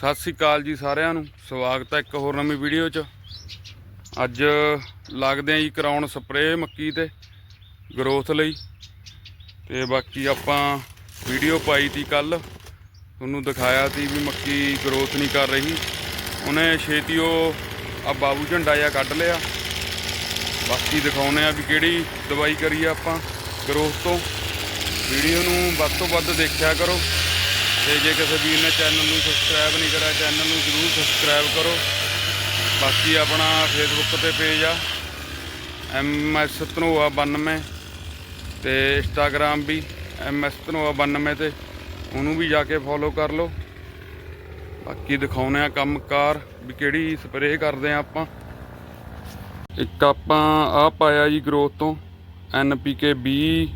ਸਤਿ ਸ੍ਰੀ ਅਕਾਲ ਜੀ ਸਾਰਿਆਂ ਨੂੰ। ਸਵਾਗਤ ਹੈ ਇੱਕ ਹੋਰ ਨਵੀਂ ਵੀਡੀਓ 'ਚ। ਅੱਜ ਲੱਗਦੇ ਆਂ ਜੀ ਕਰਾਉਣ ਸਪਰੇਅ ਮੱਕੀ ਤੇ ਗਰੋਥ ਲਈ। ਤੇ ਬਾਕੀ ਆਪਾਂ ਵੀਡੀਓ ਪਾਈ ਤੀ ਕੱਲ ਤੁਹਾਨੂੰ ਦਿਖਾਇਆ ਸੀ ਵੀ ਮੱਕੀ ਗਰੋਥ ਨਹੀਂ ਕਰ ਰਹੀ। ਉਹਨੇ ਛੇਤੀ ਉਹ ਆ ਬਾਬੂ ਝੰਡਾ ਜਿਹਾ ਕੱਢ ਲਿਆ। ਬਾਕੀ ਦਿਖਾਉਨੇ ਆ ਵੀ ਕਿਹੜੀ ਦਵਾਈ ਕਰੀ ਆ ਆਪਾਂ ਗਰੋਥ ਤੋਂ। ਵੀਡੀਓ ਨੂੰ ਵੱਧ ਤੋਂ ਵੱਧ ਦੇਖਿਆ ਕਰੋ। ਤੇ ਜੇ ਕਿਸੇ ਵੀਰ ਨੇ ਚੈਨਲ ਨੂੰ ਸਬਸਕ੍ਰਾਈਬ ਨਹੀਂ ਕਰਿਆ ਚੈਨਲ ਨੂੰ ਜਰੂਰ ਸਬਸਕ੍ਰਾਈਬ ਕਰੋ। ਬਾਕੀ ਆਪਣਾ ਫੇਸਬੁੱਕ ਤੇ ਪੇਜ ਆ, ਐਮ ਐਸ ਧਨੋਆ 92 ਤੇ ਇੰਸਟਾਗ੍ਰਾਮ ਵੀ ਐਮ ਐਸ ਧਨੋਆ 92 ਤੇ, ਉਹਨੂੰ ਵੀ ਜਾ ਕੇ ਫੋਲੋ ਕਰ ਲਓ। ਬਾਕੀ ਦਿਖਾਉਨੇ ਆ ਕੰਮਕਾਰ ਵੀ ਕਿਹੜੀ ਸਪਰੇਅ ਕਰਦੇ ਆ ਆਪਾਂ। ਇੱਕ ਆਪਾਂ ਆ ਪਾਇਆ ਜੀ ਗਰੋਥ ਤੋਂ NPK 20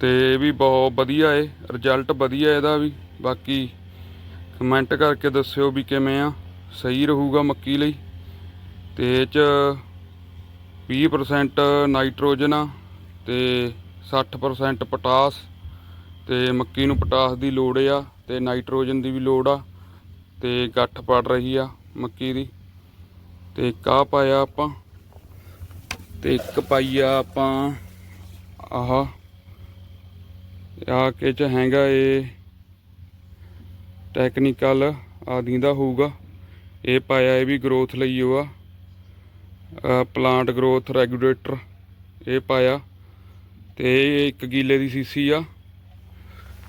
ਤੇ ਇਹ ਵੀ ਬਹੁਤ ਵਧੀਆ ਏ ਰਿਜ਼ਲਟ ਵਧੀਆ ਇਹਦਾ ਵੀ। ਬਾਕੀ ਕਮੈਂਟ ਕਰਕੇ ਦੱਸਿਓ ਵੀ ਕਿਵੇਂ ਆ, ਸਹੀ ਰਹੂਗਾ ਮੱਕੀ ਲਈ। ਤੇ ਇਹ ਚ 20% ਨਾਈਟ੍ਰੋਜਨ ਆ ਤੇ 60% ਪੋਟਾਸ ਤੇ ਮੱਕੀ ਨੂੰ ਪੋਟਾਸ ਦੀ ਲੋੜ ਆ ਤੇ ਨਾਈਟ੍ਰੋਜਨ ਦੀ ਵੀ ਲੋੜ ਆ ਤੇ ਗੱਠ ਪੜ ਰਹੀ ਆ ਮੱਕੀ ਦੀ। ਤੇ ਇੱਕ ਆਹ ਪਾਇਆ ਆਪਾਂ ਤੇ ਇੱਕ ਪਾਈ ਆ ਆਪਾਂ ਆਹ ਆ ਕੇ ਚ ਹੈਗਾ ਇਹ ਟੈਕਨੀਕਲ ਆਦਿ ਦਾ ਹੋਊਗਾ। ਇਹ ਪਾਇਆ ਇਹ ਵੀ ਗਰੋਥ ਲਈ ਉਹ ਆ। ਪਲਾਂਟ ਗਰੋਥ ਰੈਗੂਲੇਟਰ ਇਹ ਪਾਇਆ। ਤੇ ਇਹ ਇੱਕ ਕਿੱਲੇ ਦੀ ਸੀਸੀ ਆ।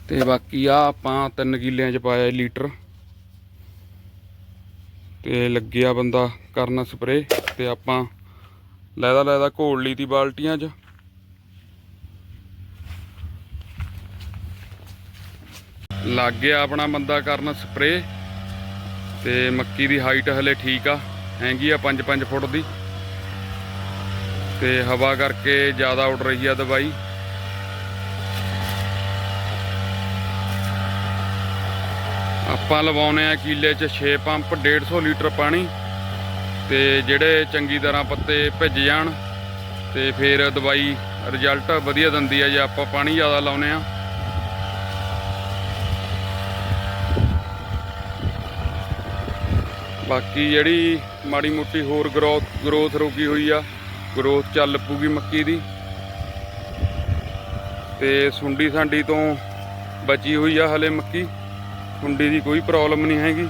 ਤੇ ਬਾਕੀ ਆ ਆਪਾਂ ਤਿੰਨ ਕਿੱਲਿਆਂ ਚ ਪਾਇਆ ਲੀਟਰ। ਤੇ ਲੱਗਿਆ ਬੰਦਾ ਕਰਨ ਸਪਰੇ ਤੇ ਆਪਾਂ ਲੈਦਾ ਲੈਦਾ ਘੋਲ ਲਈ ਤੀ ਬਾਲਟੀਆਂ 'ਚ। ਲੱਗ ਗਿਆ ਆਪਣਾ ਬੰਦਾ ਕਰਨ ਸਪਰੇ ਤੇ ਮੱਕੀ ਦੀ ਹਾਈਟ ਹਲੇ ਠੀਕ ਆ, ਹੈਗੀ ਆ 5-5 ਫੁੱਟ ਦੀ। ਤੇ ਹਵਾ ਕਰਕੇ ਜ਼ਿਆਦਾ ਉੱਡ ਰਹੀ ਆ ਦਵਾਈ। ਆਪਾਂ ਲਵਾਉਨੇ ਆ ਕੀਲੇ 'ਚ 6 ਪੰਪ 150 ਲੀਟਰ ਪਾਣੀ। ਤੇ ਜਿਹੜੇ ਚੰਗੀ ਤਰ੍ਹਾਂ ਪੱਤੇ ਭਿੱਜ ਜਾਣ, ਤੇ ਫਿਰ ਦਵਾਈ ਰਿਜ਼ਲਟ ਵਧੀਆ ਦਿੰਦੀ ਆ ਜੇ ਆਪਾਂ ਪਾਣੀ ਜ਼ਿਆਦਾ ਲਾਉਨੇ ਆ। ਬਾਕੀ ਜਿਹੜੀ ਮਾੜੀ ਮੋਟੀ ਹੋਰ ਗਰੋਥ ਗਰੋਥ ਰੁਕੀ ਹੋਈ ਆ, ਗਰੋਥ ਚੱਲ ਪੂਗੀ ਮੱਕੀ ਦੀ। ਤੇ ਸੁੰਡੀ ਸਾਂਡੀ ਤੋਂ ਬਚੀ ਹੋਈ ਆ ਹਲੇ ਮੱਕੀ। ਸੁੰਡੀ ਦੀ ਕੋਈ ਪ੍ਰੋਬਲਮ ਨਹੀਂ ਹੈਗੀ।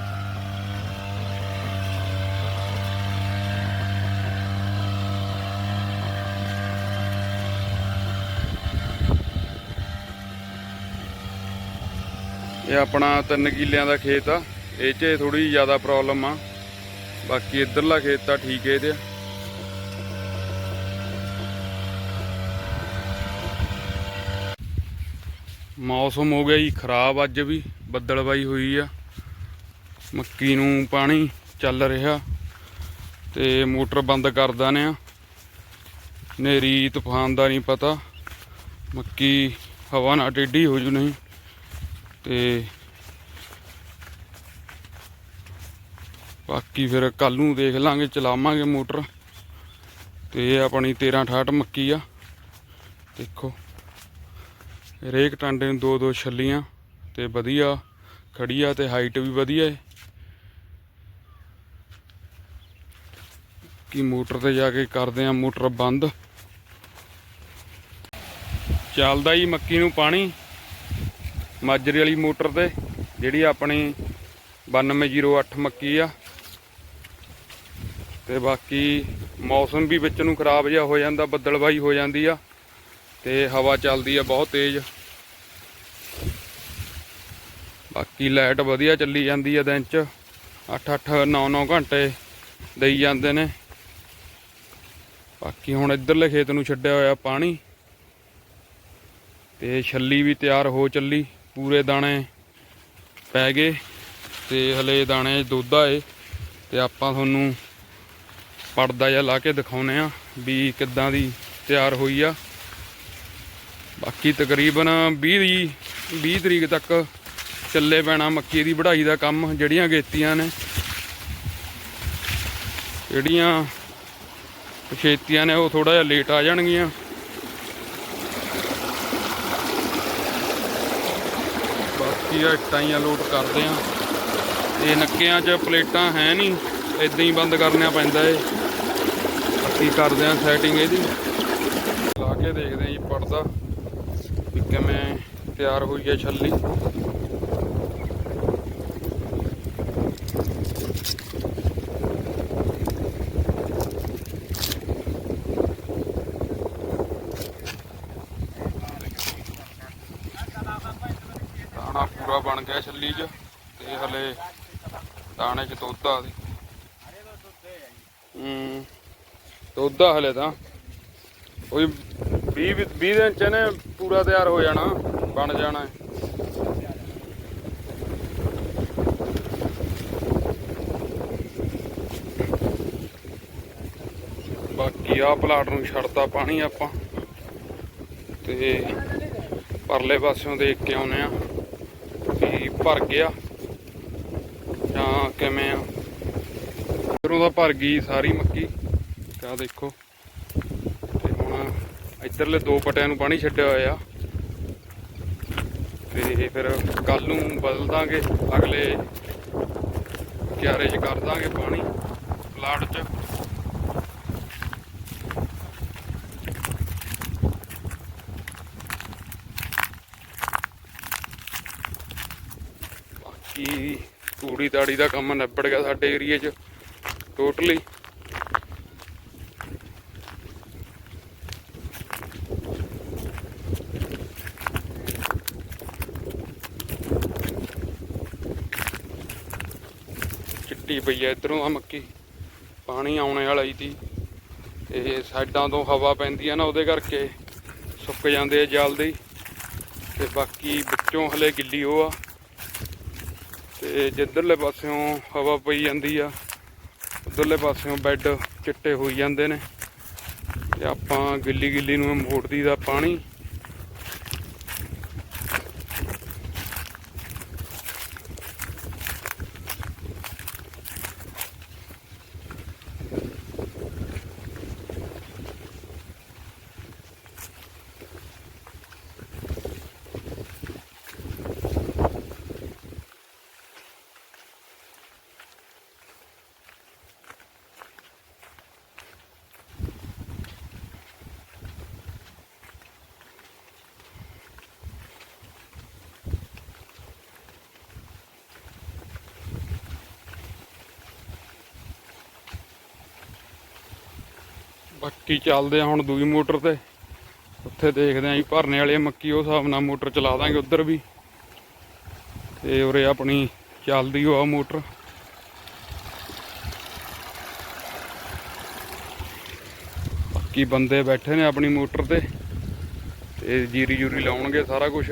ਇਹ ਆਪਣਾ ਤਿੰਨ ਕਿੱਲਿਆਂ ਦਾ ਖੇਤ ਆ। ਇਹ 'ਚ ਥੋੜੀ ਜ਼ਿਆਦਾ ਪ੍ਰੋਬਲਮ ਆ। ਬਾਕੀ ਇਧਰਲਾ ਖੇਤ ਤਾਂ ਠੀਕ ਹੈ ਇਹਦੇ। ਮੌਸਮ ਹੋ ਗਿਆ ਜੀ ਖਰਾਬ ਅੱਜ ਵੀ ਬੱਦਲਬਾਈ ਹੋਈ ਆ। ਮੱਕੀ ਨੂੰ ਪਾਣੀ ਚੱਲ ਰਿਹਾ ਤੇ ਮੋਟਰ ਬੰਦ ਕਰ ਦਾਨੇ ਆ। ਨੇਰੀ ਤੂਫਾਨ ਦਾ ਨਹੀਂ ਪਤਾ। ਮੱਕੀ ਹਵਾ ਨਾਲ ਟੇਢੀ ਹੋ ਜੂ ਨਹੀਂ ਤੇ ਬਾਕੀ ਫਿਰ ਕੱਲ ਨੂੰ ਦੇਖ ਲਾਂਗੇ, ਚਲਾਵਾਂਗੇ ਮੋਟਰ। ਤੇ ਇਹ ਆਪਣੀ 13 68 ਮੱਕੀ ਆ। ਦੇਖੋ ਰੇਕ ਟਾਂਡੇ ਨੂੰ ਦੋ ਦੋ ਛੱਲੀਆਂ ਤੇ ਵਧੀਆ ਖੜੀ ਆ ਤੇ ਹਾਈਟ ਵੀ ਵਧੀਆ ਏ। ਕੀ ਮੋਟਰ ਤੇ ਜਾ ਕੇ ਕਰਦੇ ਆ ਮੋਟਰ ਬੰਦ। ਚੱਲਦਾ ਹੀ ਮੱਕੀ ਨੂੰ ਪਾਣੀ, ਮਾਜਰੇ ਵਾਲੀ ਮੋਟਰ ਤੇ, ਜਿਹੜੀ ਆਪਣੀ 9208 ਮੱਕੀ ਆ। ਤੇ ਬਾਕੀ ਮੌਸਮ ਵੀ ਵਿੱਚ ਨੂੰ ਖਰਾਬ ਜਿਹਾ ਹੋ ਜਾਂਦਾ ਬੱਦਲਬਾਈ ਹੋ ਜਾਂਦੀ ਆ ਤੇ ਹਵਾ ਚੱਲਦੀ ਆ ਬਹੁਤ ਤੇਜ਼। ਬਾਕੀ ਲਾਈਟ ਵਧੀਆ ਚੱਲੀ ਜਾਂਦੀ ਆ ਦਿਨ ਚ 8-8 9-9 ਘੰਟੇ ਦੇਈ ਜਾਂਦੇ ਨੇ। ਬਾਕੀ ਹੁਣ ਇੱਧਰਲੇ ਖੇਤ ਨੂੰ ਛੱਡਿਆ ਹੋਇਆ ਪਾਣੀ ਤੇ ਛੱਲੀ ਵੀ ਤਿਆਰ ਹੋ ਚੱਲੀ, ਪੂਰੇ ਦਾਣੇ ਪੈ ਗਏ ਤੇ ਹਲੇ ਦਾਣੇ ਦੁੱਧ ਆਏ ਤੇ ਆਪਾਂ ਤੁਹਾਨੂੰ ਪਰਦਾ ਜਿਹਾ ਲਾ ਕੇ ਦਿਖਾਉਨੇ ਆ ਵੀ ਕਿੱਦਾਂ ਦੀ ਤਿਆਰ ਹੋਈ ਆ। ਬਾਕੀ ਤਕਰੀਬਨ 20 ਦੀ 20 ਤਰੀਕ ਤੱਕ ਚੱਲੇ ਪੈਣਾ ਮੱਕੀ ਦੀ ਵਢਾਈ ਦਾ ਕੰਮ ਜਿਹੜੀਆਂ ਗੇਤੀਆਂ ਨੇ। ਜਿਹੜੀਆਂ ਪਛੇਤੀਆਂ ਨੇ ਉਹ ਥੋੜਾ ਜਿਹਾ ਲੇਟ ਆ ਜਾਣਗੀਆਂ। ਬਾਕੀ ਆ ਇੱਟਾਂ ਹੀ ਲੋਡ ਕਰਦੇ ਆ ਇਹ ਨੱਕਿਆਂ 'ਚ ਪਲੇਟਾਂ ਹੈ ਨਹੀਂ ਇਦਾਂ ਹੀ ਬੰਦ ਕਰਨਾ ਪੈਂਦਾ ਏ। ਬਾਕੀ ਕਰਦੇ ਆ ਸੈਟਿੰਗ ਇਹਦੀ? ਲਾ ਕੇ ਦੇਖਦੇ ਆ ਜੀ ਪੜਦਾ ਵੀ ਕਿਵੇਂ ਤਿਆਰ ਹੋਈ ਹੈ ਛੱਲੀ। ਦਾਣਾ ਪੂਰਾ ਬਣ ਗਿਆ ਛੱਲੀ 'ਚ, ਤੇ ਹਲੇ ਦਾਣੇ 'ਚ ਦੁੱਧ ਆ ਦੀ ਹੂੰ। ਦੁੱਧ ਹਲੇ ਤਾਂ। ਕੋਈ 20 20 ਦਿਨ ਚ ਨੇ ਪੂਰਾ ਤਿਆਰ ਹੋ ਜਾਣਾ, ਬਣ ਜਾਣਾ ਬਾਕੀ ਆ ਪਲਾਟ ਨੂੰ ਛੱਡਤਾ ਪਾਣੀ ਆਪਾਂ। ਤੇ ਪਰਲੇ ਪਾਸਿਓਂ ਦੇਖ ਕੇ ਆਉਨੇ ਆ ਵੀ ਭਰ ਗਿਆ ਜਾਂ ਕਿਵੇਂ ਆ। ਇਧਰੋਂ ਦਾ ਭਰ ਗਈ ਸਾਰੀ ਮੱਕੀ। ਆ ਦੇਖੋ। ਤੇ ਹੁਣ ਇੱਧਰਲੇ ਦੋ ਪਟਿਆਂ ਨੂੰ ਪਾਣੀ ਛੱਡਿਆ ਹੋਇਆ। ਤੇ ਫਿਰ ਕੱਲ ਨੂੰ ਬਦਲ ਦਾਂਗੇ। ਅਗਲੇ ਕਿਆਰੇ 'ਚ ਕਰ ਦਾਂਗੇ ਪਾਣੀ, ਪਲਾਟ 'ਚ। ਬਾਕੀ ਤੂੜੀ ਤਾੜੀ ਦਾ ਕੰਮ ਨਿਬੜ ਗਿਆ ਸਾਡੇ ਏਰੀਏ 'ਚ ਟੋਟਲੀ ਚਿੱਟੀ ਪਈ ਆ, ਇਧਰੋਂ ਆ ਮੱਕੀ। ਪਾਣੀ ਆਉਣੇ ਵਾਲਾ ਹੀ ਤੀ ਤੇ ਸਾਈਡਾਂ ਤੋਂ ਹਵਾ ਪੈਂਦੀ ਆ ਨਾ, ਉਹਦੇ ਕਰਕੇ ਸੁੱਕ ਜਾਂਦੇ ਆ ਜਲਦੀ। ਤੇ ਬਾਕੀ ਵਿੱਚੋਂ ਹਲੇ ਗਿੱਲੀ ਉਹ ਆ। ਤੇ ਜਿੱਧਰਲੇ ਪਾਸਿਓਂ ਹਵਾ ਪਈ ਜਾਂਦੀ ਆ, ਉਧਰਲੇ ਪਾਸਿਓਂ ਬੈੱਡ ਚਿੱਟੇ ਹੋਈ ਜਾਂਦੇ ਨੇ। ਤੇ ਆਪਾਂ ਗਿੱਲੀ ਗਿੱਲੀ ਨੂੰ ਮੋੜਦੀ ਦਾ ਪਾਣੀ। ਬਾਕੀ ਚੱਲਦੇ ਆ ਹੁਣ ਦੂਜੀ ਮੋਟਰ ਤੇ। ਉੱਥੇ ਦੇਖਦੇ ਆਂ ਜੀ, ਭਰਨੇ ਵਾਲੇ ਮੱਕੀ, ਉਹ ਹਿਸਾਬ ਨਾਲ ਮੋਟਰ ਚਲਾ ਦਾਂਗੇ ਉੱਧਰ ਵੀ। ਤੇ ਉਰੇ ਆਪਣੀ ਚੱਲਦੀ ਉਹ ਆ ਮੋਟਰ। ਬਾਕੀ ਬੰਦੇ ਬੈਠੇ ਨੇ ਆਪਣੀ ਮੋਟਰ ਤੇ। ਤੇ ਜੀਰੀ ਜੂਰੀ ਲਾਉਣਗੇ ਸਾਰਾ ਕੁਝ